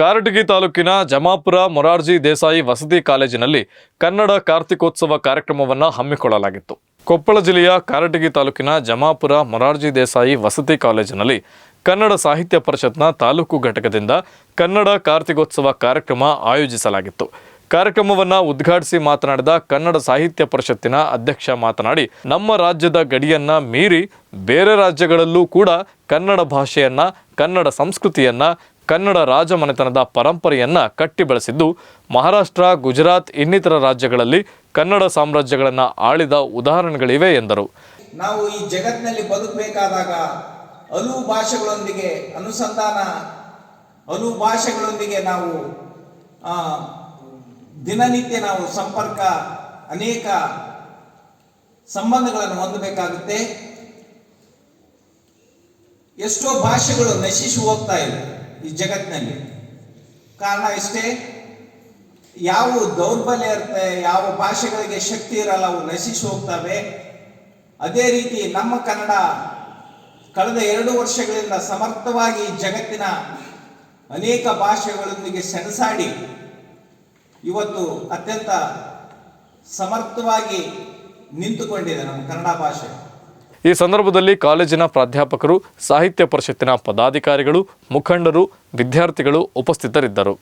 ಕಾರಟಗಿ ತಾಲೂಕಿನ ಜಮಾಪುರ ಮೊರಾರ್ಜಿ ದೇಸಾಯಿ ವಸತಿ ಕಾಲೇಜಿನಲ್ಲಿ ಕನ್ನಡ ಕಾರ್ತಿಕೋತ್ಸವ ಕಾರ್ಯಕ್ರಮವನ್ನು ಹಮ್ಮಿಕೊಳ್ಳಲಾಗಿತ್ತು. ಕೊಪ್ಪಳ ಜಿಲ್ಲೆಯ ಕಾರಟಗಿ ತಾಲೂಕಿನ ಜಮಾಪುರ ಮೊರಾರ್ಜಿ ದೇಸಾಯಿ ವಸತಿ ಕಾಲೇಜಿನಲ್ಲಿ ಕನ್ನಡ ಸಾಹಿತ್ಯ ಪರಿಷತ್ನ ತಾಲೂಕು ಘಟಕದಿಂದ ಕನ್ನಡ ಕಾರ್ತಿಕೋತ್ಸವ ಕಾರ್ಯಕ್ರಮ ಆಯೋಜಿಸಲಾಗಿತ್ತು. ಕಾರ್ಯಕ್ರಮವನ್ನು ಉದ್ಘಾಟಿಸಿ ಮಾತನಾಡಿದ ಕನ್ನಡ ಸಾಹಿತ್ಯ ಪರಿಷತ್ತಿನ ಅಧ್ಯಕ್ಷ ಮಾತನಾಡಿ, ನಮ್ಮ ರಾಜ್ಯದ ಗಡಿಯನ್ನ ಮೀರಿ ಬೇರೆ ರಾಜ್ಯಗಳಲ್ಲೂ ಕೂಡ ಕನ್ನಡ ಭಾಷೆಯನ್ನು, ಕನ್ನಡ ಸಂಸ್ಕೃತಿಯನ್ನ ಕನ್ನಡ ರಾಜಮನೆತನದ ಪರಂಪರೆಯನ್ನು ಕಟ್ಟಿ ಬೆಳೆಸಿದ್ದು ಮಹಾರಾಷ್ಟ್ರ, ಗುಜರಾತ್ ಇನ್ನಿತರ ರಾಜ್ಯಗಳಲ್ಲಿ ಕನ್ನಡ ಸಾಮ್ರಾಜ್ಯಗಳನ್ನು ಆಳಿದ ಉದಾಹರಣೆಗಳಿವೆ ಎಂದರು. ನಾವು ಈ ಜಗತ್ತಿನಲ್ಲಿ ಬದುಕಬೇಕಾದಾಗ ಹಲವು ಭಾಷೆಗಳೊಂದಿಗೆ ಅನುಸಂಧಾನ ಹಲವು ಭಾಷೆಗಳೊಂದಿಗೆ ನಾವು ದಿನನಿತ್ಯ ನಾವು ಸಂಪರ್ಕ, ಅನೇಕ ಸಂಬಂಧಗಳನ್ನು ಹೊಂದಬೇಕಾಗುತ್ತೆ. ಎಷ್ಟೋ ಭಾಷೆಗಳು ನಶಿಸಿ ಹೋಗ್ತಾ ಇದೆ ಈ ಜಗತ್ತಿನಲ್ಲಿ. ಕಾರಣ ಇಷ್ಟೇ, ಯಾವ ದೌರ್ಬಲ್ಯ ಇರುತ್ತೆ, ಯಾವ ಭಾಷೆಗಳಿಗೆ ಶಕ್ತಿ ಇರಲ್ಲ, ಅವು ನಶಿಸಿ ಹೋಗ್ತವೆ. ಅದೇ ರೀತಿ ನಮ್ಮ ಕನ್ನಡ ಕಳೆದ ಎರಡು ವರ್ಷಗಳಿಂದ ಸಮರ್ಥವಾಗಿ ಜಗತ್ತಿನ ಅನೇಕ ಭಾಷೆಗಳೊಂದಿಗೆ ಸೆಣಸಾಡಿ, ಇವತ್ತು ಅತ್ಯಂತ ಸಮರ್ಥವಾಗಿ ನಿಂತುಕೊಂಡಿದೆ ನಮ್ಮ ಕನ್ನಡ ಭಾಷೆ. ಈ ಸಂದರ್ಭದಲ್ಲಿ ಕಾಲೇಜಿನ ಪ್ರಾಧ್ಯಾಪಕರು ಸಾಹಿತ್ಯ ಪರಿಷತ್ತಿನ ಪದಾಧಿಕಾರಿಗಳು ಮುಖಂಡರು ವಿದ್ಯಾರ್ಥಿಗಳು ಉಪಸ್ಥಿತರಿದ್ದರು.